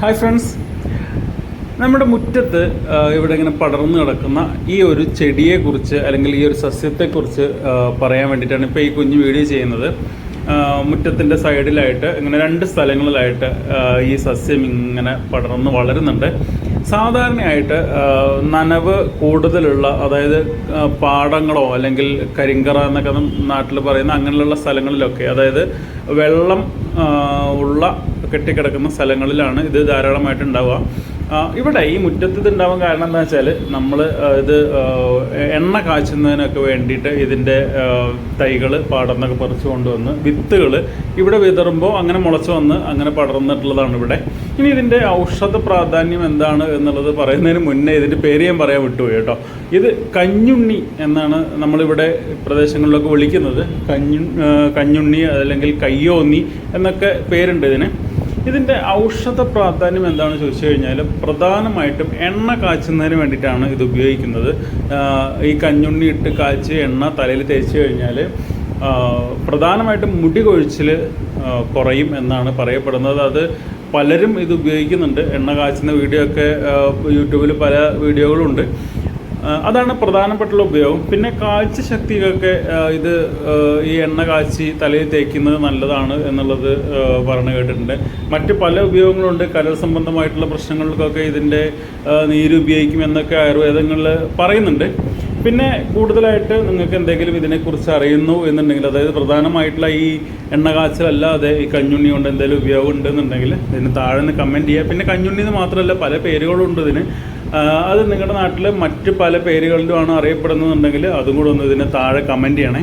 Hi friends നമ്മുടെ മുറ്റത്ത് ഇവിടെ ഇങ്ങനെ പടർന്നു കിടക്കുന്ന ഈ ഒരു ചെടിയെക്കുറിച്ച് അല്ലെങ്കിൽ ഈ ഒരു സസ്യത്തെക്കുറിച്ച് പറയാൻ വേണ്ടിയിട്ടാണ് ഇപ്പോൾ ഈ കുഞ്ഞു വീഡിയോ ചെയ്യുന്നത്. മുറ്റത്തിന്റെ സൈഡിലായിട്ട് ഇങ്ങനെ രണ്ട് സ്ഥലങ്ങളിലായിട്ട് ഈ സസ്യം ഇങ്ങനെ പടർന്ന് വളരുന്നുണ്ട്. സാധാരണയായിട്ട് നനവ് കൂടുതലുള്ള അതായത് പാടങ്ങളോ അല്ലെങ്കിൽ കരിങ്കറ എന്നൊക്കെ നാട്ടിൽ പറയുന്ന അങ്ങനെയുള്ള സ്ഥലങ്ങളിലൊക്കെ അതായത് വെള്ളം ഉള്ള കെട്ടിക്കിടക്കുന്ന സ്ഥലങ്ങളിലാണ് ഇത് ധാരാളമായിട്ട് ഉണ്ടാവുക. ഇവിടെ ഈ മുറ്റത്ത് ഇത് ഉണ്ടാവാൻ കാരണം എന്താ വെച്ചാൽ നമ്മൾ ഇത് എണ്ണ കാച്ചുന്നതിനൊക്കെ വേണ്ടിയിട്ട് ഇതിന്റെ തൈകൾ പാടന്നൊക്കെ പറിച്ചു കൊണ്ടുവന്ന് വിത്തുകൾ ഇവിടെ വിതറുമ്പോൾ അങ്ങനെ മുളച്ചു വന്ന് അങ്ങനെ പടർന്നിട്ടുള്ളതാണ് ഇവിടെ. ഇനി ഇതിന്റെ ഔഷധ പ്രാധാന്യം എന്താണ് എന്നുള്ളത് പറയുന്നതിന് മുന്നേ ഇതിന്റെ പേര് ഞാൻ പറയാൻ വിട്ടുപോയി കേട്ടോ. ഇത് കഞ്ഞുണ്ണി എന്നാണ് നമ്മളിവിടെ പ്രദേശങ്ങളിലൊക്കെ വിളിക്കുന്നത്. കഞ്ഞു കഞ്ഞുണ്ണി അല്ലെങ്കിൽ കയ്യോന്നി എന്നൊക്കെ പേരുണ്ട് ഇതിന്. ഇതിന്റെ ഔഷധ പ്രാധാന്യം എന്താണെന്ന് ചോദിച്ചു കഴിഞ്ഞാൽ പ്രധാനമായിട്ടും എണ്ണ കാച്ചുന്നതിന് വേണ്ടിയിട്ടാണ് ഇത് ഉപയോഗിക്കുന്നത്. ഈ കഞ്ഞുണ്ണി ഇട്ട് കാച്ചി എണ്ണ തലയിൽ തേച്ച് കഴിഞ്ഞാൽ പ്രധാനമായിട്ടും മുടി കൊഴിച്ചിൽ കുറയും എന്നാണ് പറയപ്പെടുന്നത്. അത് പലരും ഇത് ഉപയോഗിക്കുന്നുണ്ട്. എണ്ണ കാച്ചുന്ന വീഡിയോ ഒക്കെ യൂട്യൂബിൽ പല വീഡിയോകളുണ്ട്. അതാണ് പ്രധാനപ്പെട്ടുള്ള ഉപയോഗം. പിന്നെ കാഴ്ച ശക്തിക്കൊക്കെ ഇത് ഈ എണ്ണ കാച്ചി തലയിൽ തേക്കുന്നത് നല്ലതാണ് എന്നുള്ളത് പറഞ്ഞു കേട്ടിട്ടുണ്ട്. മറ്റ് പല ഉപയോഗങ്ങളുണ്ട്. കരൾ സംബന്ധമായിട്ടുള്ള പ്രശ്നങ്ങൾക്കൊക്കെ ഇതിന്റെ നീര് ഉപയോഗിക്കും എന്നൊക്കെ ആയുർവേദങ്ങളിൽ പറയുന്നുണ്ട്. പിന്നെ കൂടുതലായിട്ട് നിങ്ങൾക്ക് എന്തെങ്കിലും ഇതിനെക്കുറിച്ച് അറിയുന്നു എന്നുണ്ടെങ്കിൽ അതായത് പ്രധാനമായിട്ടുള്ള ഈ എണ്ണ കാച്ചലല്ലാതെ ഈ കഞ്ഞുണ്ണി കൊണ്ട് എന്തെങ്കിലും ഉപയോഗം ഉണ്ടെന്നുണ്ടെങ്കിൽ ഇതിന് താഴെ നിന്ന് കമന്റ് ചെയ്യുക. പിന്നെ കഞ്ഞുണ്ണി എന്ന് മാത്രമല്ല പല പേരുകളുണ്ട് ഇതിന്. അത് നിങ്ങളുടെ നാട്ടിൽ മറ്റ് പല പേരുകളിലുമാണ് അറിയപ്പെടുന്നതെന്നുണ്ടെങ്കിൽ അതും കൂടെ ഒന്ന് ഇതിന് താഴെ കമന്റ് ചെയ്യണേ.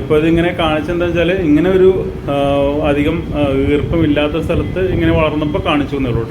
ഇപ്പോൾ ഇതിങ്ങനെ കാണിച്ചെന്താ വെച്ചാൽ ഇങ്ങനെ ഒരു അധികം ഈർപ്പമില്ലാത്ത സ്ഥലത്ത് ഇങ്ങനെ വളർന്നപ്പോൾ കാണിച്ചു എന്നുള്ളൂ